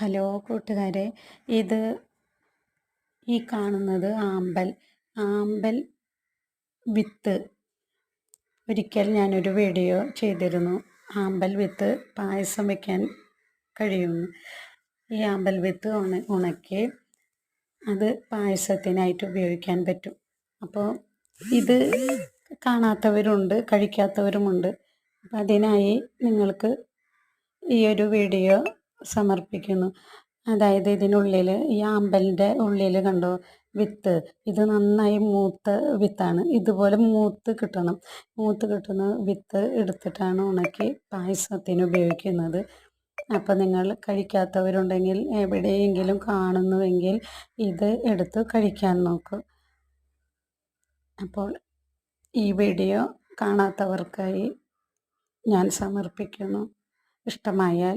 Hello കൂട്ടുകാരെ ഇത് ഈ കാണുന്നത് ആമ്പൽ. ആമ്പൽ വിത്ത്. ഒരിക്കൽ ഞാനൊരു വീഡിയോ ചെയ്തിരുന്നു. ആമ്പൽ വിത്ത് പായസം വയ്ക്കാൻ കഴിയുന്നു ഈ ആമ്പൽ വിത്ത് ഉണ ഉണക്കി അത് പായസത്തിനായിട്ട് ഉപയോഗിക്കാൻ പറ്റും. അപ്പോൾ ഇത് കാണാത്തവരുണ്ട് കഴിക്കാത്തവരുമുണ്ട്. അപ്പം അതിനായി നിങ്ങൾക്ക് ഈ ഒരു വീഡിയോ സമർപ്പിക്കുന്നു. അതായത് ഇതിനുള്ളിൽ ഈ ആമ്പലിന്റെ ഉള്ളിൽ കണ്ടോ? വിത്ത്. ഇത് നന്നായി മൂത്ത വിത്താണ്. ഇതുപോലെ മൂത്ത് കിട്ടണം. മൂത്ത് കിട്ടുന്ന വിത്ത് എടുത്തിട്ടാണ് ഉണക്കി പായസത്തിന് ഉപയോഗിക്കുന്നത്. അപ്പോൾ നിങ്ങൾ കഴിക്കാത്തവരുണ്ടെങ്കിൽ എവിടെയെങ്കിലും കാണുന്നുവെങ്കിൽ ഇത് എടുത്ത് കഴിക്കാൻ നോക്കൂ. അപ്പോൾ ഈ വീഡിയോ കാണാത്തവർക്കായി ഞാൻ സമർപ്പിക്കുന്നു. ഇഷ്ടമായാൽ